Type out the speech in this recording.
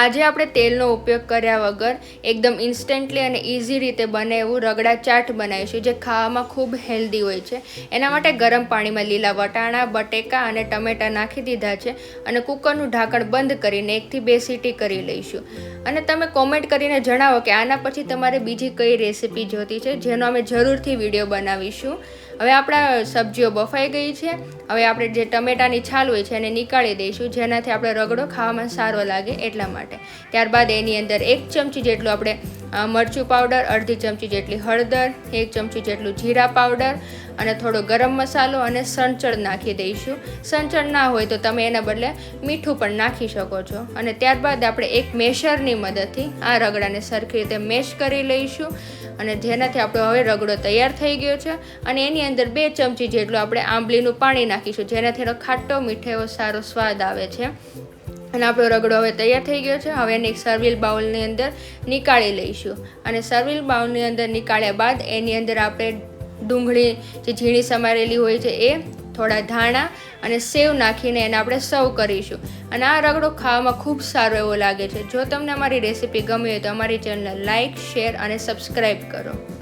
આજે આપણે તેલનો ઉપયોગ કર્યા વગર એકદમ ઇન્સ્ટન્ટલી અને ઇઝી રીતે બને એવું રગડા ચાટ બનાવીશું જે ખાવામાં ખૂબ હેલ્ધી હોય છે. એના માટે ગરમ પાણીમાં લીલા વટાણા, બટેકા અને ટમેટાં નાખી દીધા છે અને કુકરનું ઢાંકણ બંધ કરીને એકથી બે સીટી કરી લઈશું. અને તમે કોમેન્ટ કરીને જણાવો કે આના પછી તમારે બીજી કઈ રેસીપી જોતી છે, જેનો અમે જરૂરથી વીડિયો બનાવીશું. હવે આપણા સબ્જીઓ બફાઈ ગઈ છે. હવે આપણે જે ટમેટાની છાલ હોય છે એને નીકાળી દઈશું, જેનાથી આપણે રગડો ખાવામાં સારો લાગે એટલા માટે. ત્યારબાદ એની અંદર એક ચમચી જેટલું આપણે મરચું પાવડર અડધી ચમચી જેટલી હળદર, એક ચમચી જેટલું જીરા પાવડર અને થોડો ગરમ મસાલો અને સંચળ નાખી દઈશું. સંચળ ના હોય તો તમે એના બદલે મીઠું પણ નાખી શકો છો. અને ત્યારબાદ આપણે એક મેશરની મદદથી આ રગડાને સરખી રીતે મેશ કરી લઈશું. અને જેનાથી આપણો હવે રગડો તૈયાર થઈ ગયો છે. અને એની અંદર બે ચમચી જેટલું આપણે આંબલીનું પાણી નાખીશું, જેનાથી એનો ખાટો મીઠો એવો સારો સ્વાદ આવે છે. અને આપણો રગડો હવે તૈયાર થઈ ગયો છે. હવે એને સર્વિલ બાઉલની અંદર નીકાળી લઈશું. અને સર્વિલ બાઉલની અંદર નીકાળ્યા બાદ એની અંદર આપણે ડુંગળી, જે ઝીણી સમારેલી હોય છે એ થોડા ધાણા અને સેવ નાખીને એને આપણે સર્વ કરીશું. અને આ રગડો ખાવામાં ખૂબ સારો એવો લાગે છે. જો તમને અમારી રેસીપી ગમી હોય તો અમારી ચેનલને લાઇક શેર અને સબસ્ક્રાઈબ કરો.